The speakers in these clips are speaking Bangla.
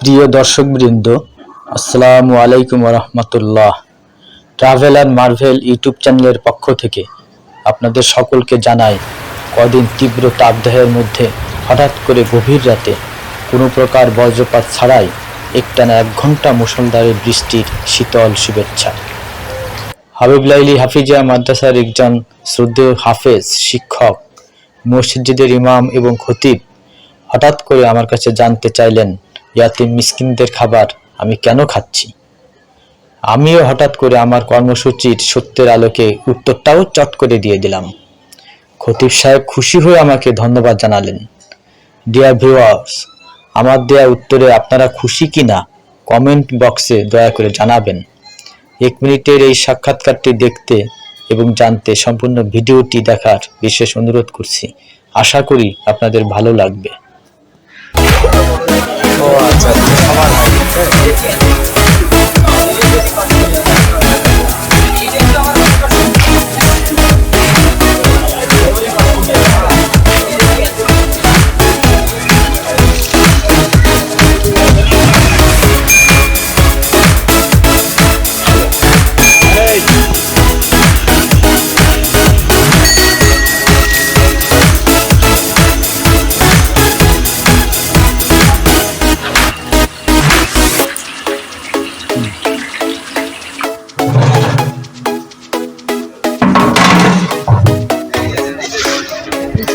প্রিয় দর্শকবৃন্দ, আসসালামু আলাইকুম রহমতুল্লাহ ট্রাভেল আর মার্ভেল ইউটিউব চ্যানেলের পক্ষ থেকে আপনাদের সকলকে জানাই, কদিন তীব্র তাপদাহের মধ্যে হঠাৎ করে গভীর রাতে কোনো প্রকার বজ্রপাত ছাড়াই একটানা এক ঘণ্টা মুষলধারে বৃষ্টির শীতল শুভেচ্ছা। হাবিব লাইলি হাফিজিয়া মাদ্রাসার একজন শ্রদ্ধেয় হাফেজ, শিক্ষক, মসজিদের ইমাম এবং খতিব হঠাৎ করে আমার কাছে জানতে চাইলেন ইয়াতিম মিসকিনদের খাবার আমি কেন খাচ্ছি? আমিও হঠাৎ করে আমার কর্মসূচির সত্যের আলোকে উত্তরটাও চট করে দিয়ে দিলাম। খতিব সাহেব খুশি হয়ে আমাকে ধন্যবাদ জানালেন। ডিয়ার ভিউয়ার্স আমার দেয়া উত্তরে আপনারা খুশি কি না কমেন্ট বক্সে দয়া করে জানাবেন। এক মিনিটের এই সাক্ষাৎকারটি দেখতে এবং জানতে সম্পূর্ণ ভিডিওটি দেখার বিশেষ অনুরোধ করছি। আশা করি আপনাদের ভালো লাগবে। ও আচ্ছা, আচ্ছা, আচ্ছা।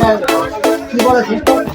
包的，你包的。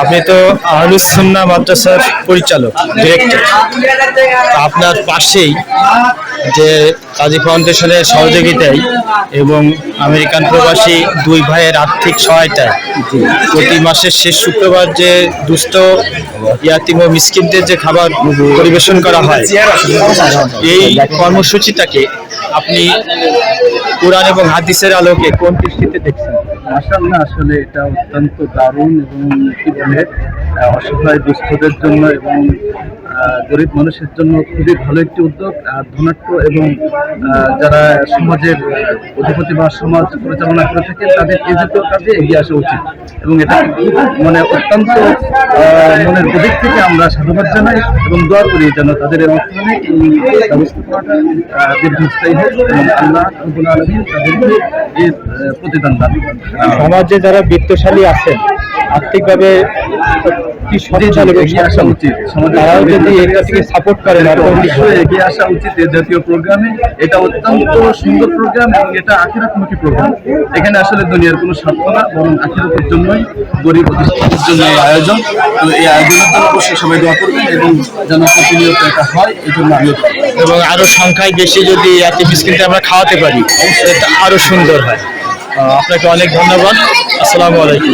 আপনি তো আহলুসুন্না মাদ্রাসার পরিচালক ডিরেক্টর আপনার পাশেই যে কাজী ফাউন্ডেশনের সহযোগিতায় এবং আমেরিকান প্রবাসী দুই ভাইয়ের আর্থিক সহায়তায় প্রতি মাসের শেষ শুক্রবার যে দুস্থ ইয়াতিম ও মিসকিনদের যে খাবার পরিবেশন করা হয় এই কর্মসূচিটাকে আপনি কোরআন এবং হাদিসের আলোকে কোন দৃষ্টিতে দেখছেন? মাসাল্লাহ আসলে এটা অত্যন্ত দারুণ এবং কি বলে অসহায় দুঃস্থদের জন্য এবং গরিব মানুষের জন্য খুবই ভালো একটি উদ্যোগ আর ধনাট্য এবং যারা সমাজের অধিপতি বা সমাজ পরিচালনা করে থাকেন, তাদের এই জাতীয় কাজে এগিয়ে আসা উচিত। এবং এটা মানে অত্যন্ত মনের গদিক থেকে আমরা সাধুবাদ জানাই এবং দোয়া করি যেন তাদের এই অর্থনে এই ব্যবস্থাপনাটা দীর্ঘস্থায়ী হোক এবং আল্লাহ আলমিন তাদেরকে এর প্রতিদান দান সমাজে যারা বিত্তশালী আছেন, আর্থিকভাবে এগিয়ে আসা উচিত। তারাও যদি সাপোর্ট অবশ্যই এগিয়ে আসা উচিত এই জাতীয় প্রোগ্রামে এটা অত্যন্ত সুন্দর প্রোগ্রাম এবং এটা আখিরাতমুখী প্রোগ্রাম এখানে আসলে দুনিয়ার কোনো স্বার্থ না বরং আখিরাতের জন্যই গরিব অধিষ্ঠানের জন্য এই আয়োজন। তো এই আয়োজনের জন্য অবশ্যই সবাই দোয়া করবেন এবং যেন প্রতিনিয়ত এটা হয় এই জন্য করি। এবং আরও সংখ্যায় বেশি যদি এত বিস্কিট আমরা খাওয়াতে পারি এটা আরও সুন্দর হয়। আপনাকে অনেক ধন্যবাদ। আসসালামু আলাইকুম।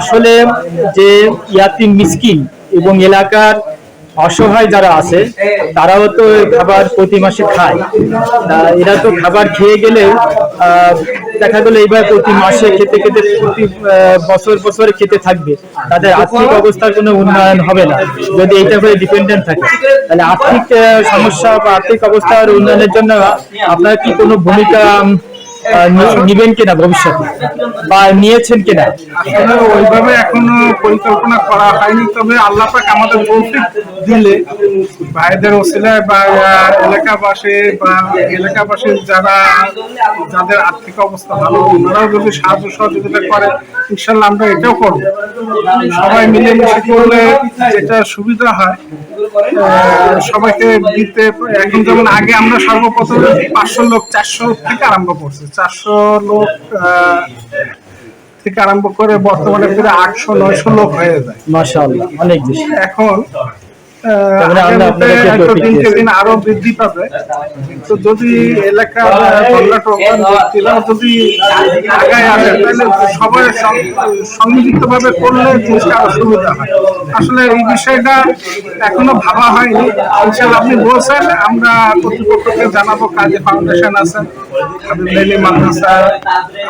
আসলে যে ইয়াতিম মিসকিন এবং এলাকার অসহায় যারা আছে, তারাও তো খাবার প্রতি মাসে খায়। এরা তো খাবার খেয়ে গেলে দেখা গেলো এইবার প্রতি মাসে খেতে খেতে প্রতি বছর বছরে খেতে থাকবে। তাদের আর্থিক অবস্থার কোনো উন্নয়ন হবে না। যদি এইটা করে ডিপেন্ডেন্ট থাকে। তাহলে আর্থিক সমস্যা বা আর্থিক অবস্থার উন্নয়নের জন্য আপনার কি কোনো ভূমিকা নিবেন কিনা ভবিষ্যতে? বা নিয়েছেন কিনা? ওইভাবে এখনও পরিকল্পনা করা হয়নি, তবে আল্লাহ পাক আমাদের তৌফিক দিলে ভাইদের ওসিলায় বা এলাকাবাসী বা এলাকাবাসীর যারা, যাদের আর্থিক অবস্থা ভালো, ওনারাও যদি সাহায্য সহযোগিতা করে, ইনশাল্লাহ আমরা এটাও করব। সবাই মিলেমিশে করলে যেটা সুবিধা হয় সবাইকে দিতে, এখন যেমন আগে আমরা সর্বপ্রথম পাঁচশো লোক, চারশো থেকে আরম্ভ করছি। চারশো লোক থেকে আরম্ভ করে বর্তমানে প্রায় আটশো নয়শো লোক হয়ে যায়। মাশাআল্লাহ অনেক বেশি। এখন দিনকে দিন আরও বৃদ্ধি পাবে। তো যদি এলাকার যদি আগায় আসে তাহলে সবাই সম্মিলিত ভাবে করলে জিনিসটা আরও সুবিধা হয়। আসলে এই বিষয়টা এখনও ভাবা হয়নি। ইনশাল্লাহ আপনি বলছেন আমরা কর্তৃপক্ষকে জানাব কাজী ফাউন্ডেশন আছে। হাবিব মাদ্রাসা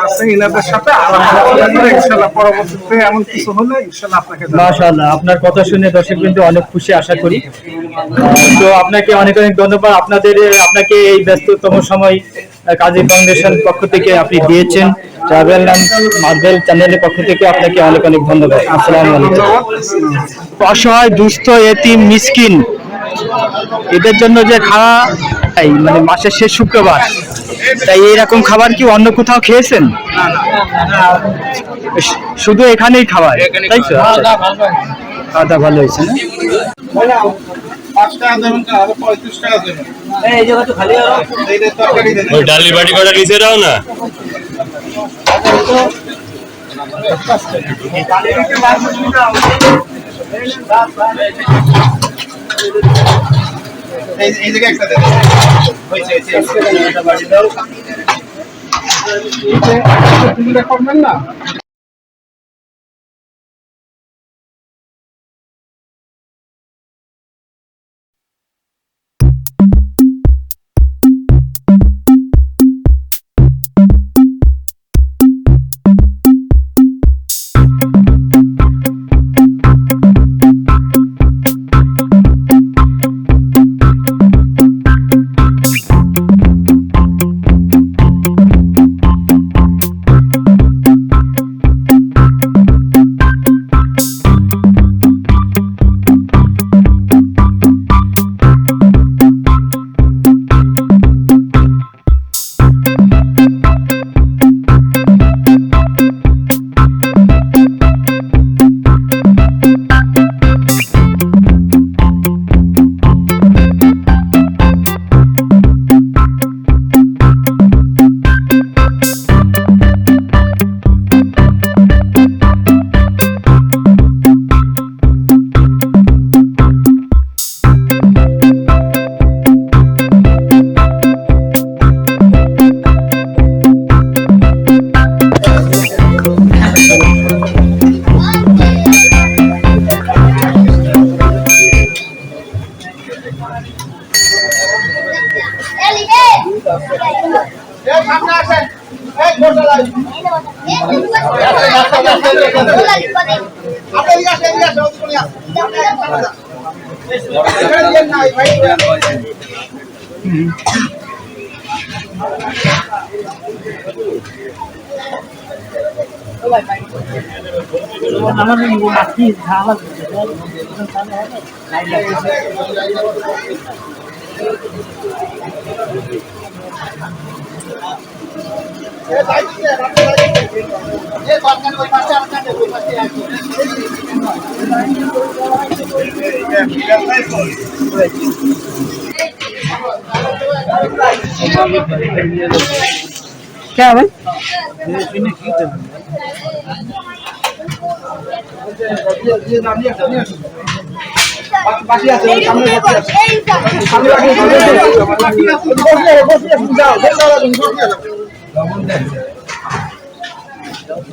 আছে ইনাদের সাথে আলোচনা করে ইনশাল্লাহ পরবর্তীতে এমন কিছু হলে ইনশাল্লাহ আপনাকে মাশাআল্লাহ আপনার কথা শুনে দর্শক কিন্তু অনেক খুশি আশা করি। তো আপনাকে অনেক অনেক ধন্যবাদ। আপনাদের আপনাকে এই ব্যস্ততম সময় কাজী ফাউন্ডেশন পক্ষ থেকে আপনি দিয়েছেন। ট্রাভেল অ্যান্ড মার্বেল চ্যানেলের পক্ষ থেকে আপনাকে অনেক অনেক ধন্যবাদ। আসসালামু আলাইকুম। অসহায় দুস্থ এতিম মিসকিন এদের জন্য যে খাওয়া এই মানে মাসের শেষ শুক্রবার তাই এইরকম খাবার কি অন্য কোথাও খেয়েছেন? শুধু এখানেই খাবার তাই তো? আচ্ছা। খাওয়া দাওয়া ভালো হয়েছে না? ওই ডালি বাটি কটা নিচে দাও না। এই জায়গায় একটা দেন হয়েছে এটা বাড়ি দাও তুমি করবেন না? 啊！对对对对对，都来理发的。俺们。的。嗯。了？来来来。क्या भाई বাকি আছে সামনে বাকি আছে। সামনে বাকি আছে বাকি আছে। যাও যাও যাও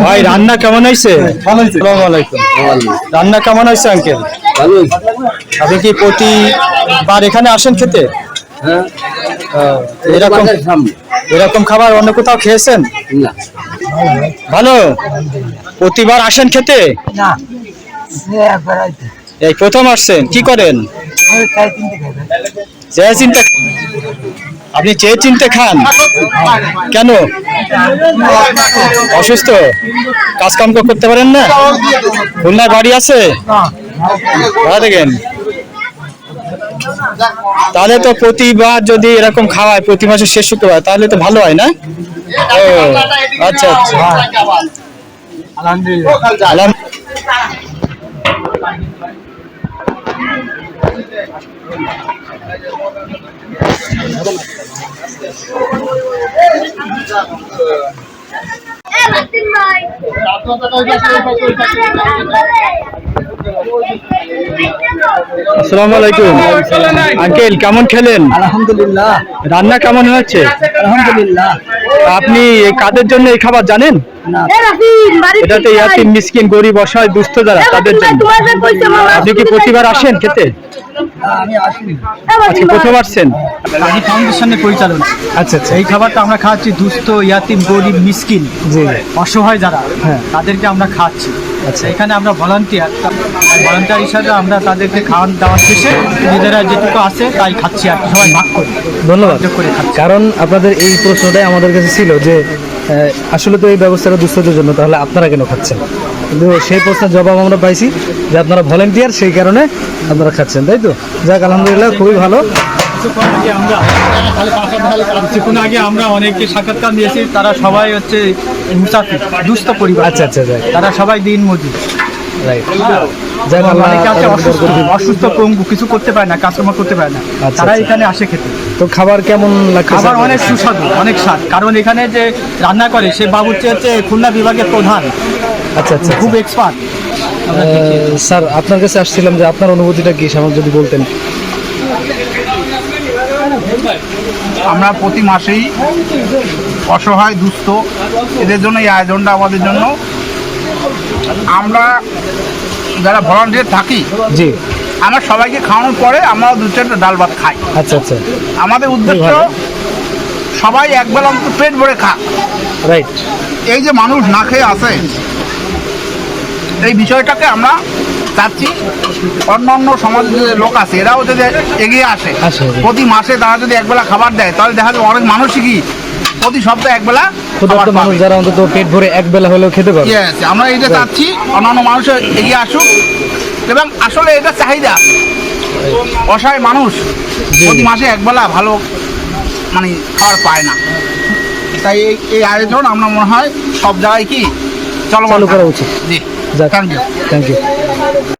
ভাই রান্না কেমন হয়েছে রান্না কেমন হয়েছে আঙ্কেল আপনি কি প্রতিবার এখানে আসেন খেতে হ্যাঁ এরকম এরকম খাবার অন্য কোথাও খেয়েছেন ভালো প্রতিবার আসেন খেতে এই প্রথম আসছেন কি করেন চেয়ে চিনতে আপনি চেয়ে চিনতে খান, কেন? অসুস্থ? কাজ কাম করতে পারেন না? খুলনায় বাড়ি আছে? দেখেন। তাহলে তো প্রতিবার যদি এরকম খাওয়ায়, প্রতি মাসে শেষ শুক্রবার, তাহলে তো ভালো হয় না? ও আচ্ছা আচ্ছা. আসসালামু আলাইকুম। আঙ্কেল কেমন খেলেন? আলহামদুলিল্লাহ। রান্না কেমন হচ্ছে আলহামদুলিল্লাহ। আপনি কাদের জন্য এই খাবার জানেন? এটাতে ইয়াতিম মিসকিন গরিব অসহায় দুস্থ যারা তাদের জন্য। আপনি কি প্রতিবার আসেন খেতে? আমি আসিনি। আজকে প্রথম আসছেন? কাজী ফাউন্ডেশনের পরিচালনা আচ্ছা আচ্ছা। এই খাবারটা আমরা খাওয়াচ্ছি দুস্থ ইয়াতিম গরিব মিসকিন জি। অসহায় যারা হ্যাঁ। তাদেরকে আমরা খাওয়াচ্ছি আচ্ছা। এখানে আমরা ভলান্টিয়ার। ভলান্টিয়ার হিসাবে আমরা তাদেরকে খাওয়ান দাওয়ার শেষে নিজেরা যেটুকু আছে তাই খাচ্ছি আর সবাই ভাগ করি। ধন্যবাদ। করে খাচ্ছি। কারণ আপনাদের এই প্রশ্নটাই আমাদের কাছে ছিল যে আসলে তো এই ব্যবস্থাটা দুস্থদের জন্য তাহলে আপনারা কেন খাচ্ছেন? কিন্তু সেই প্রশ্নের জবাব আমরা পাইছি যে আপনারা ভলেন্টিয়ার সেই কারণে আপনারা খাচ্ছেন তাই তো? যাক আলহামদুলিল্লাহ খুবই ভালো। কিছুক্ষণ আগে আমরা অনেককে সাক্ষাৎকার দিয়েছি তারা সবাই হচ্ছে মুসাফির দুস্থ পরিবার। আচ্ছা আচ্ছা তারা সবাই দিন মজুর। আছে অসুস্থ পঙ্গু কিছু করতে পারে না কাজকর্ম করতে পারে না। আচ্ছা, তারা আচ্ছা। এখানে আসে খেতে। তো খাবার কেমন খাবার অনেক সুস্বাদু অনেক স্বাদ। কারণ এখানে যে রান্না করে সে বাবুর্চি হচ্ছে খুলনা বিভাগের প্রধান। আচ্ছা আচ্ছা খুব এক্সপার্ট স্যার আপনার কাছে আসছিলাম যে আপনার অনুভূতিটা কি সামনে যদি বলতেন। আমরা প্রতি মাসেই অসহায় দুস্থ এদের জন্য এই আয়োজনটা আমাদের জন্য। আমরা যারা ভলান্টিয়ার থাকি জি। আমরা সবাইকে খাওয়ানোর পরে আমরা দু চারটা ডাল ভাত খাই। আচ্ছা আচ্ছা। আমাদের উদ্দেশ্য সবাই একবেলা অন্তত পেট ভরে খা রাইট। এই যে মানুষ না খেয়ে আছে এই বিষয়টাকে আমরা চাচ্ছি। অন্য অন্য সমাজের যে লোক আছে এরাও যদি এগিয়ে আসে। প্রতি মাসে তারা যদি একবেলা খাবার দেয় তাহলে দেখা যাবে অনেক মানুষই কি প্রতি সপ্তাহে একবেলা ক্ষুধার্ত মানুষ যারা অন্তত পেট ভরে এক বেলা হলেও খেতে Yes, আমরা এটা চাচ্ছি অন্যান্য মানুষ এগিয়ে আসুক। এবং আসলে এটা চাহিদা। অসহায় মানুষ প্রতি মাসে একবেলা ভালো মানে খাবার পায় না। তাই এই এই আয়োজন আমরা মনে হয় সব জায়গায় কি চালু করা উচিত। জি। Thank you